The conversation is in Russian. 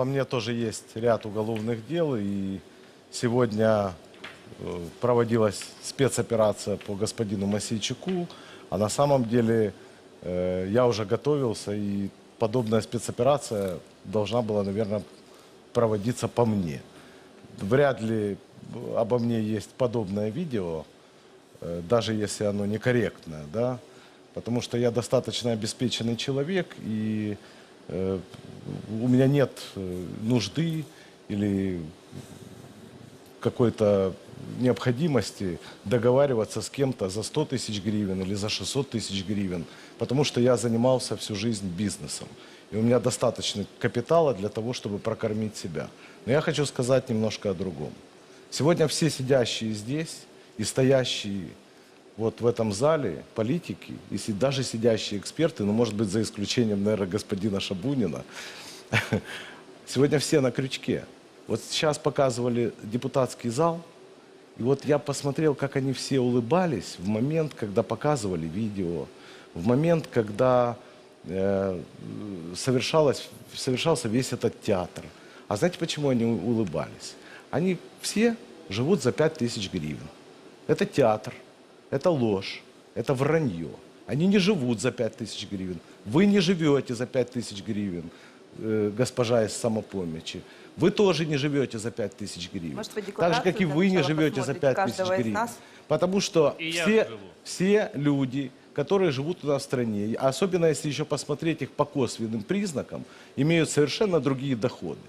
по мне тоже есть ряд уголовных дел, и сегодня э, проводилась спецоперация по господину Масейчуку, а на самом деле э, я уже готовился, и подобная спецоперация должна была, наверное, проводиться по мне. Вряд ли обо мне есть подобное видео, э, даже если оно некорректное, да, потому что я достаточно обеспеченный человек, и у меня нет э, нужды или какой-то необходимости договариваться с кем-то за 100 тысяч гривен или за 600 тысяч гривен, потому что я занимался всю жизнь бизнесом. И у меня достаточно капитала для того, чтобы прокормить себя. Но я хочу сказать немножко о другом. Сегодня все сидящие здесь и стоящие вот в этом зале политики, и си- даже сидящие эксперты, ну, может быть, за исключением, наверное, господина Шабунина, сегодня все на крючке. Вот сейчас показывали депутатский зал, и вот я посмотрел, как они все улыбались в момент, когда показывали видео, в момент, когда э, совершалось, совершался весь этот театр. А знаете, почему они улыбались? Они все живут за 5000 гривен. Это театр, это ложь, это вранье. Они не живут за 5000 гривен. Вы не живете за 5000 гривен, э, госпожа из самопомощи. Вы тоже не живете за 5000 гривен. Может, вы так же, как и вы не живете за посмотрите 5000 каждого из гривен. нас? Потому что И все, все люди, которые живут у нас в стране, а особенно если еще посмотреть их по косвенным признакам, имеют совершенно другие доходы.